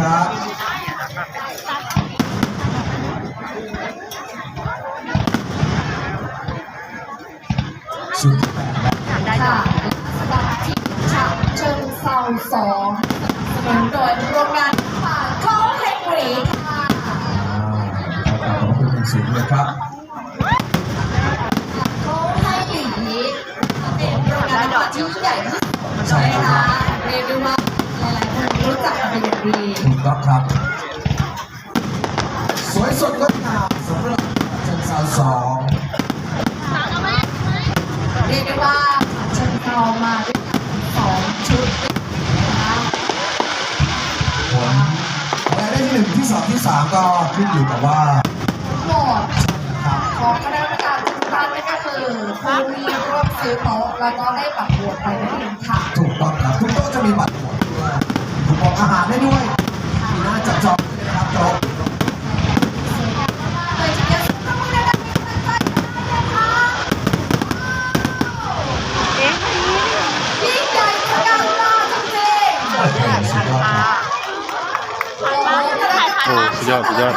ครับชุดแปดและค่ะสำหรับทีมฉะเชิงเซาสองสนับสนุนโดยโรงงานป่าเขาเฮกรีค่ะ ขอบคุณเป็นสูงเลยครับเขาให้หลีเป็นโรงงานป่าที่ใหญ่ที่สุดนะคะเรีย ดีถูกต้องครับ สวยสดงดงามสำหรับเชิงสาวสองเรียกได้ว่าเชิญเรามาด้วยกันสองชุดนะคะผลอะไรได้ที่หนึ่งที่สองที่สามก็ขึ้นอยู่กับว่าหมดครับของคณะกรรมการทุกท่านนั่นก็คือผู้มีร่วมซื้อโต๊ะแล้วก็ได้บัตรบวชไปนั่นเองค่ะ ถูกต้องครับทุกโต๊ะจะมีบัตรหมดด้ว อกอาหารได้ด้วยมีหน้าจับจองด้วยนะครับโต๊ะเลยทีเดียวต้องมือดังๆเป็นกำลังใจให้นะคะยิ่งใหญ่ตระการตาจริงๆโอ้โหสุดยอดครับโอ้โหโอ้สุดยอด